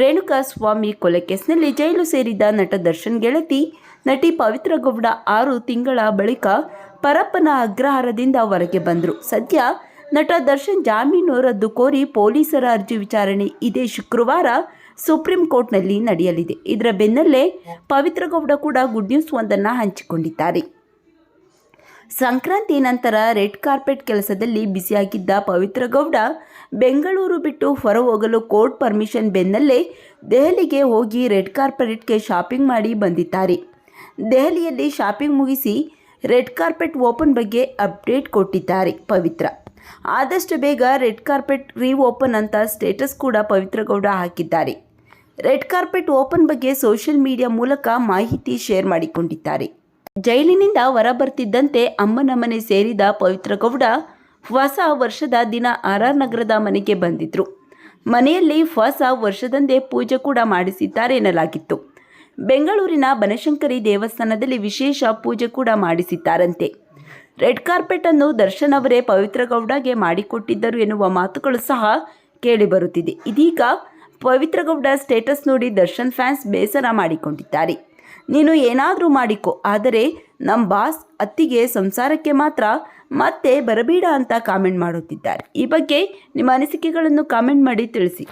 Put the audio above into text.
ರೇಣುಕಾ ಸ್ವಾಮಿ ಕೊಲೆ ಕೇಸ್ನಲ್ಲಿ ಜೈಲು ಸೇರಿದ್ದ ನಟ ದರ್ಶನ್ ಗೆಳತಿ ನಟಿ ಪವಿತ್ರ ಗೌಡ ಆರು ತಿಂಗಳ ಬಳಿಕ ಪರಪ್ಪನ ಅಗ್ರಹಾರದಿಂದ ಹೊರಗೆ ಬಂದರು. ಸದ್ಯ ನಟ ದರ್ಶನ್ ಜಾಮೀನು ರದ್ದು ಕೋರಿ ಪೊಲೀಸರ ಅರ್ಜಿ ವಿಚಾರಣೆ ಇದೇ ಶುಕ್ರವಾರ ಸುಪ್ರೀಂ ಕೋರ್ಟ್ನಲ್ಲಿ ನಡೆಯಲಿದೆ. ಇದರ ಬೆನ್ನಲ್ಲೇ ಪವಿತ್ರ ಗೌಡ ಕೂಡ ಗುಡ್ ನ್ಯೂಸ್ ಒಂದನ್ನು ಹಂಚಿಕೊಂಡಿದ್ದಾರೆ. ಸಂಕ್ರಾಂತಿ ನಂತರ ರೆಡ್ ಕಾರ್ಪೆಟ್ ಕೆಲಸದಲ್ಲಿ ಬಿಸಿಯಾಗಿದ್ದ ಪವಿತ್ರ ಗೌಡ ಬೆಂಗಳೂರು ಬಿಟ್ಟು ಹೊರ ಹೋಗಲು ಕೋರ್ಟ್ ಪರ್ಮಿಷನ್ ಬೆನ್ನಲ್ಲೇ ದೆಹಲಿಗೆ ಹೋಗಿ ರೆಡ್ ಕಾರ್ಪೆಟ್ಗೆ ಶಾಪಿಂಗ್ ಮಾಡಿ ಬಂದಿದ್ದಾರೆ. ದೆಹಲಿಯಲ್ಲಿ ಶಾಪಿಂಗ್ ಮುಗಿಸಿ ರೆಡ್ ಕಾರ್ಪೆಟ್ ಓಪನ್ ಬಗ್ಗೆ ಅಪ್ಡೇಟ್ ಕೊಟ್ಟಿದ್ದಾರೆ ಪವಿತ್ರ. ಆದಷ್ಟು ಬೇಗ ರೆಡ್ ಕಾರ್ಪೆಟ್ ರೀ ಓಪನ್ ಅಂತ ಸ್ಟೇಟಸ್ ಕೂಡ ಪವಿತ್ರ ಗೌಡ ಹಾಕಿದ್ದಾರೆ. ರೆಡ್ ಕಾರ್ಪೆಟ್ ಓಪನ್ ಬಗ್ಗೆ ಸೋಷಿಯಲ್ ಮೀಡಿಯಾ ಮೂಲಕ ಮಾಹಿತಿ ಶೇರ್ ಮಾಡಿಕೊಂಡಿದ್ದಾರೆ. ಜೈಲಿನಿಂದ ಹೊರ ಬರ್ತಿದ್ದಂತೆ ಅಮ್ಮನ ಮನೆ ಸೇರಿದ ಪವಿತ್ರಗೌಡ ಹೊಸ ವರ್ಷದ ದಿನ ಆರ್ ಆರ್ ನಗರದ ಮನೆಗೆ ಬಂದಿದ್ರು. ಮನೆಯಲ್ಲಿ ಹೊಸ ವರ್ಷದಂದೇ ಪೂಜೆ ಕೂಡ ಮಾಡಿಸಿದ್ದಾರೆ ಎನ್ನಲಾಗಿತ್ತು. ಬೆಂಗಳೂರಿನ ಬನಶಂಕರಿ ದೇವಸ್ಥಾನದಲ್ಲಿ ವಿಶೇಷ ಪೂಜೆ ಕೂಡ ಮಾಡಿಸಿದ್ದಾರಂತೆ. ರೆಡ್ ಕಾರ್ಪೆಟ್ ಅನ್ನು ದರ್ಶನ್ ಅವರೇ ಪವಿತ್ರ ಗೌಡಗೆ ಮಾಡಿಕೊಟ್ಟಿದ್ದರು ಎನ್ನುವ ಮಾತುಗಳು ಸಹ ಕೇಳಿಬರುತ್ತಿದೆ ಇದೀಗ ಪವಿತ್ರಗೌಡ ಸ್ಟೇಟಸ್ ನೋಡಿ ದರ್ಶನ್ ಫ್ಯಾನ್ಸ್ ಬೇಸರ ಮಾಡಿಕೊಂಡಿದ್ದಾರೆ. ನೀನು ಏನಾದರೂ ಮಾಡಿಕೊ, ಆದರೆ ನಮ್ಮ ಬಾಸ್ ಅತ್ತಿಗೆ ಸಂಸಾರಕ್ಕೆ ಮಾತ್ರ ಮತ್ತೆ ಬರಬೇಡ ಅಂತ ಕಾಮೆಂಟ್ ಮಾಡುತ್ತಿದ್ದಾರೆ. ಈ ಬಗ್ಗೆ ನಿಮ್ಮ ಅನಿಸಿಕೆಗಳನ್ನು ಕಾಮೆಂಟ್ ಮಾಡಿ ತಿಳಿಸಿ.